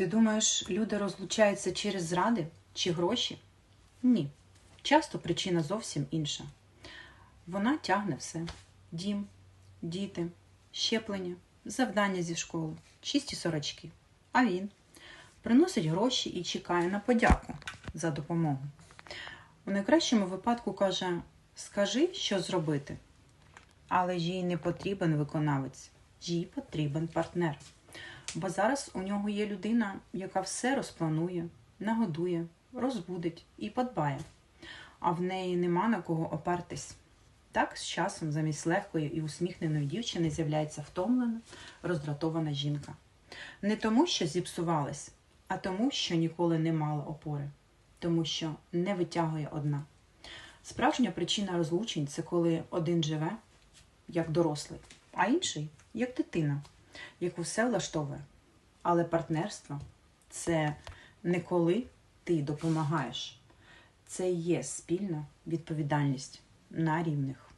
Ти думаєш, люди розлучаються через зради чи гроші? Ні. Часто причина зовсім інша. Вона тягне все: дім, діти, щеплення, завдання зі школи, чисті сорочки. А він приносить гроші і чекає на подяку за допомогу. У найкращому випадку каже: скажи, що зробити. Але їй не потрібен виконавець, їй потрібен партнер. Бо зараз у нього є людина, яка все розпланує, нагодує, розбудить і подбає, а в неї нема на кого опертись. Так, з часом замість легкої і усміхненої дівчини з'являється втомлена, роздратована жінка. Не тому, що зіпсувалась, а тому, що ніколи не мала опори, тому що не витягує одна. Справжня причина розлучень це коли один живе як дорослий, а інший як дитина, яку все влаштовує. Але партнерство це не коли ти допомагаєш, це є спільна відповідальність на рівних.